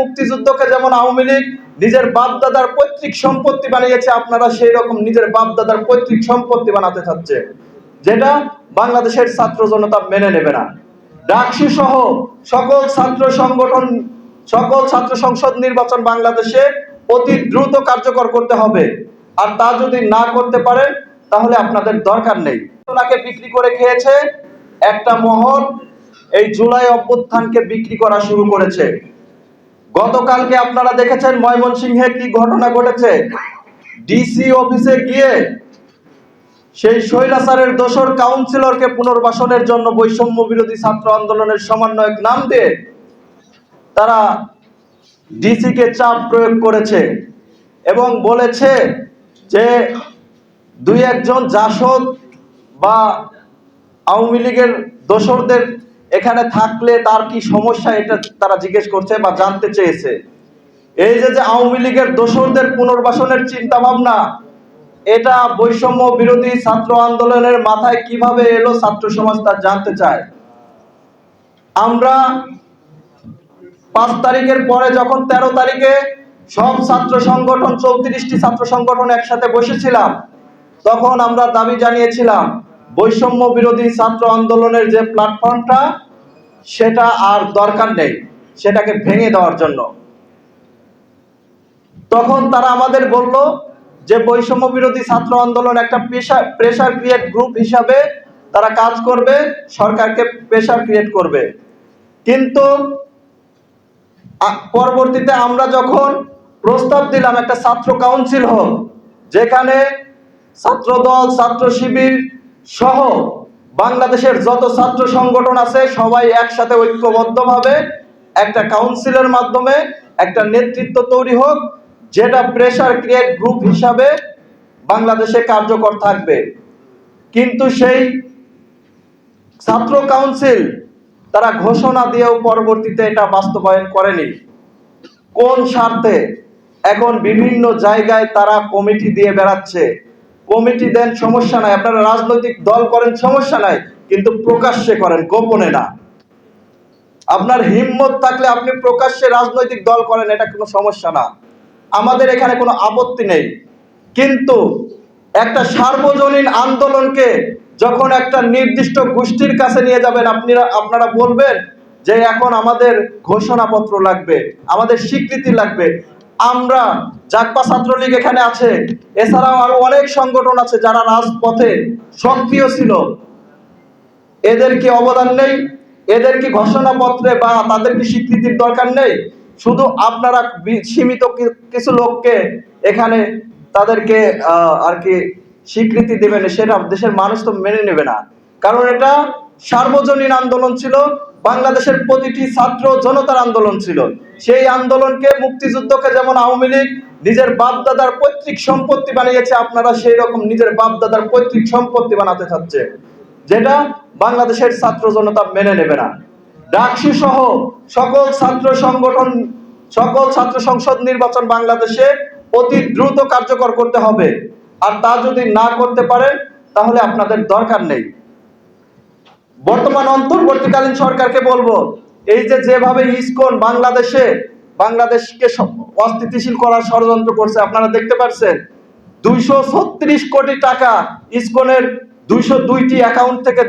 মুক্তিযুদ্ধকে যেমন আওয়ামী লীগ নিজের বাপদাদার পৈতৃক সম্পত্তি বানিয়েছে, আপনারা সেই রকম নিজের বাপদাদার পৈতৃক সম্পত্তি বানাতে চাচ্ছে যেটা বাংলাদেশের ছাত্র জনতা মেনে নেবে না। ডাকসু সহ সকল ছাত্র সংগঠন, সকল ছাত্র সংসদ নির্বাচন বাংলাদেশে অতি দ্রুত কার্যকর করতে হবে। আর তা যদি না করতে পারেন তাহলে আপনাদের দরকার নেই। ওনাকে বিক্রি করে খেয়েছে, একটা মহল এই জুলাই অভ্যুত্থানকে বিক্রি করা শুরু করেছে। গতকালকে আপনারা দেখেছেন ময়মনসিংহে কি ঘটনা ঘটেছে। ডিসি অফিসে গিয়ে সেই স্বৈরাচারের দোসর কাউন্সিলরকে পুনর্বাসনের জন্য বৈষম্য বিরোধী ছাত্র আন্দোলনের সমন্বয়ক নাম দিয়ে তারা ডিসিকে চাপ প্রয়োগ করেছে এবং বলেছে যে দুই একজন জাসদ বা আওয়ামী লীগের দোসরদের এখানে থাকলে তার কি সমস্যা এটা তারা জিজ্ঞেস করছে বা জানতে চেয়েছে। এই যে যে আওয়ামী লীগের দোসরদের পুনর্বাসনের চিন্তা ভাবনা এটা বৈষম্য বিরোধী ছাত্র আন্দোলনের মাথায় কীভাবে এলো ছাত্র সমাজ তা জানতে চায়। আমরা পাঁচ তারিখের পরে যখন তেরো তারিখে সব ছাত্র সংগঠন, চৌত্রিশটি ছাত্র সংগঠন একসাথে বসেছিলাম, তখন আমরা দাবি জানিয়েছিলাম বৈষম্য বিরোধী ছাত্র আন্দোলনের যে প্ল্যাটফর্মটা সেটা আর দরকার নেই। সেটাকে ভেঙে দেওয়ার জন্য। তখন তারা আমাদের বলল যে বৈষম্য বিরোধী ছাত্র আন্দোলন একটা প্রেশার প্রেশার ক্রিয়েট গ্রুপ হিসাবে তারা কাজ করবে, সরকারকে প্রেশার ক্রিয়েট করবে। কিন্তু পরবর্তীতে আমরা যখন প্রস্তাব দিলাম একটা ছাত্র কাউন্সিল হোক, যেখানে ছাত্র দল ছাত্র শিবির সহ বাংলাদেশের যত ছাত্র সংগঠন আছে সবাই একসাথে ঐক্যবদ্ধভাবে একটা কাউন্সিলের মাধ্যমে একটা নেতৃত্ব তৈরি হোক, যেটা প্রেশার ক্রিয়েট গ্রুপ হিসাবে বাংলাদেশে কার্যকর থাকবে। কিন্তু সেই ছাত্র কাউন্সিল তারা ঘোষণা দিয়েও পরবর্তীতে এটা বাস্তবায়ন করেনি। কোন স্বার্থে? এখন বিভিন্ন জায়গায় তারা কমিটি দিয়ে বেড়াচ্ছে। কমিটি দেন, সমস্যা নাই। আপনারা রাজনৈতিক দল করেন, সমস্যা নাই। কিন্তু প্রকাশ্যে করেন, গোপনে না। আপনার হিম্মত থাকলে আপনি প্রকাশ্যে রাজনৈতিক দল করেন, এটা কোনো সমস্যা না। আমাদের এখানে কোনো আপত্তি নেই। কিন্তু একটা সার্বজনীন আন্দোলনকে যখন একটা নির্দিষ্ট গোষ্ঠীর কাছে নিয়ে যাবেন, আপনারা আপনারা বলবেন যে এখন আমাদের ঘোষণাপত্র লাগবে, আমাদের স্বীকৃতি লাগবে। আমরা জাকপা ছাত্রলীগ এখানে আছে। এছাড়াও আরও অনেক সংগঠন আছে যারা রাজপথে সক্রিয় ছিল। এদের কি অবদান নেই? এদের কি ঘোষণাপত্রে বা তাদের কি স্বীকৃতির দরকার নেই? শুধু আপনারা সীমিত কিছু লোককে এখানে তাদেরকে আর কি স্বীকৃতি দেবেন, সেটা দেশের মানুষ তো মেনে নেবে না। কারণ এটা সার্বজনীন আন্দোলন ছিল, বাংলাদেশের প্রতিটি ছাত্র জনতার আন্দোলন ছিল। সেই আন্দোলনকে মুক্তিযুদ্ধকে যেমন আওয়ামী লীগ নিজের বাপদাদার পৈতৃক সম্পত্তি বানিয়েছে, আপনারা সেই রকম নিজের বাপদাদার পৈতৃক সম্পত্তি বানাতে চাচ্ছে। যেটা বাংলাদেশের ছাত্র জনতা মেনে নেবে না। ডাকসু সহ সকল ছাত্র সংগঠন, সকল ছাত্র সংসদ নির্বাচন বাংলাদেশে অতি দ্রুত কার্যকর করতে হবে। আর তা যদি না করতে পারেন, তাহলে আপনাদের দরকার নেই। বর্তমান অন্তর্বর্তীকালীন সরকারকে বলব, এই যে যেভাবে ইসকন বাংলাদেশে, বাংলাদেশকে অস্থিতিশীল করার ষড়যন্ত্র করছে, আপনারা দেখতে পাচ্ছেন দুইশো ছত্রিশ কোটি টাকা ইসকনের দুইশো দুইটি অ্যাকাউন্ট থেকে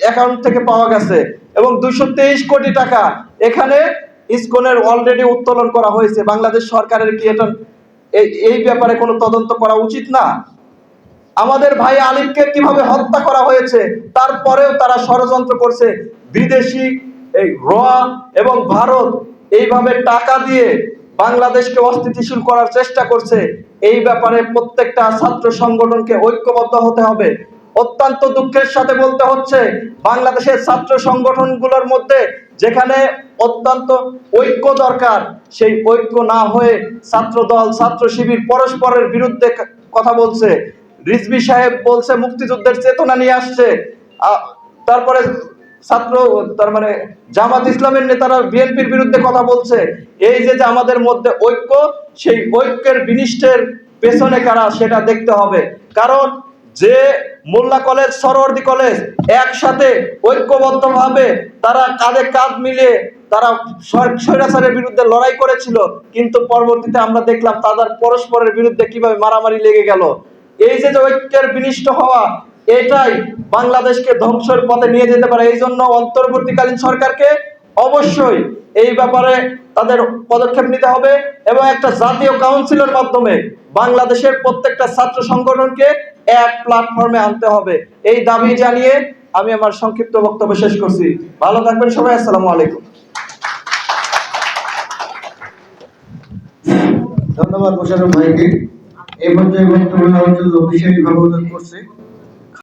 অ্যাকাউন্ট থেকে পাওয়া গেছে এবং দুইশো তেইশ কোটি টাকা এখানে ইসকনের অলরেডি উত্তোলন করা হয়েছে। বাংলাদেশ সরকারের কি এটা, এই- এই ব্যাপারে কোনো তদন্ত করা উচিত না? আমাদের ভাই আলিফকে কীভাবে হত্যা করা হয়েছে, তারপরেও তারা ষড়যন্ত্র করছে। বিদেশি এই রোয়া এবং ভারত এইভাবে টাকা দিয়ে বাংলাদেশকে অস্থিতিশীল করার চেষ্টা করছে, এই ব্যাপারে প্রত্যেকটা ছাত্র সংগঠনকে ঐক্যবদ্ধ হতে হবে। অত্যন্ত দুঃখের সাথে বলতে হচ্ছে, বাংলাদেশের ছাত্র সংগঠনগুলোর মধ্যে যেখানে অত্যন্ত ঐক্য দরকার, সেই ঐক্য না হয়ে ছাত্র দল ছাত্র শিবির পরস্পরের বিরুদ্ধে কথা বলছে। রিজভি সাহেব বলছে, মুক্তিযুদ্ধের চেতনা নিয়ে আসছে। তারপরে ছাত্র, তার মানে জামাত ইসলামের নেতারা বিএনপির বিরুদ্ধে কথা বলছে। এই যে যে আমাদের মধ্যে ঐক্য, সেই ঐক্যের বিনিষ্টের পেছনে কারা, সেটা দেখতে হবে। কারণ যে মোল্লা কলেজ, সরোয়ার্দী কলেজ একসাথে ঐক্যবদ্ধভাবে তারা কাঁধে কাঁধ মিলিয়ে তারা স্বৈ- স্বৈরাচারের বিরুদ্ধে লড়াই করেছিল, কিন্তু পরবর্তীতে আমরা দেখলাম তাদের পরস্পরের বিরুদ্ধে কীভাবে মারামারি লেগে গেল। এই যে ঐক্যের বিনিষ্ট হওয়া, এটাই বাংলাদেশকে ধ্বংসের পথে নিয়ে যেতে পারে। এই জন্য অন্তর্বর্তীকালীন সরকারকে অবশ্যই এই ব্যাপারে তাদের পদক্ষেপ নিতে হবে এবং একটা জাতীয় কাউন্সিলের মাধ্যমে বাংলাদেশের প্রত্যেকটা ছাত্র সংগঠনকে এক প্ল্যাটফর্মে আনতে হবে। এই দাবি জানিয়ে আমি আমার সংক্ষিপ্ত বক্তব্য শেষ করছি। ভালো থাকবেন সবাই, আসসালামু আলাইকুম। ধন্যবাদ মোশারফ ভাইকে। এই পর্যায়ে বক্তব্য জন্য বিশেষভাবে অনুরোধ করছি।